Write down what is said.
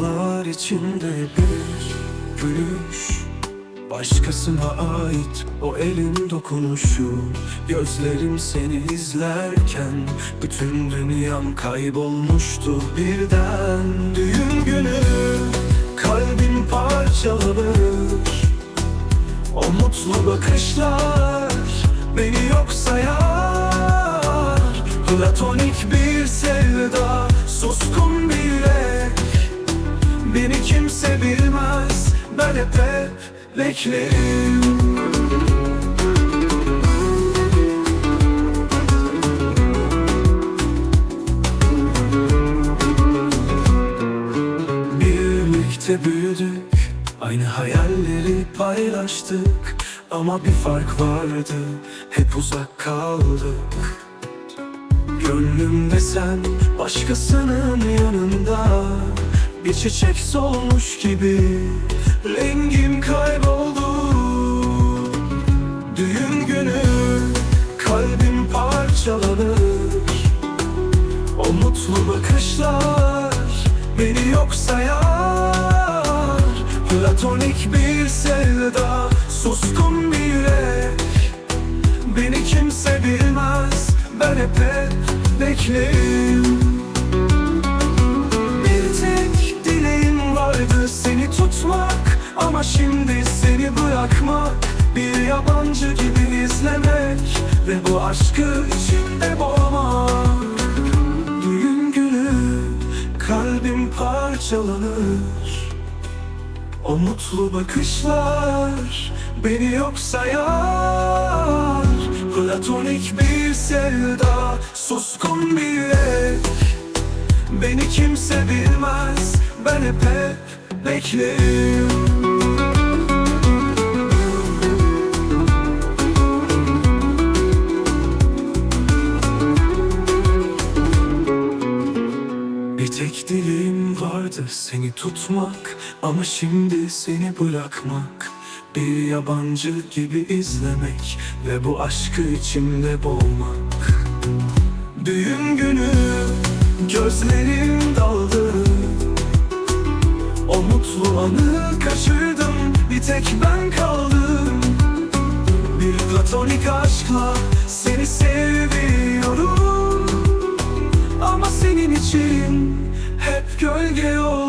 Sokaklar içinde bir gülüş Başkasına ait o elin dokunuşu. Gözlerim seni izlerken Bütün dünyam kaybolmuştu. Birden Düğün günü kalbim parçalanır. O mutlu bakışlar beni yok sayar. Platonik bir sevda suskun bir ek Beni kimse bilmez ben hep hep beklerim Birlikte büyüdük Aynı hayalleri paylaştık. Ama bir fark vardı Hep uzak kaldık. Gönlümde sen başkasının yanında Bir çiçek solmuş gibi Rengim kayboldu. Düğün günü kalbim parçalanır. O mutlu bakışlar beni yok sayar. Platonik bir sevda suskun bir yürek. Beni kimse bilmez ben hep hep beklerim şimdi seni bırakmak Bir yabancı gibi izlemek Ve bu aşkı içimde boğmak Düğün günü kalbim parçalanır. O mutlu bakışlar beni yok sayar. Platonik bir sevda suskun bir yürek Beni kimse bilmez ben hep hep beklerim dileğim vardı seni tutmak Ama şimdi seni bırakmak. Bir yabancı gibi izlemek Ve bu aşkı içimde boğmak. Düğün günü gözlerim daldı. O mutlu anı kaçırdım Bir tek ben kaldım. Bir platonik aşkla seni seviyorum ama senin için gölge you.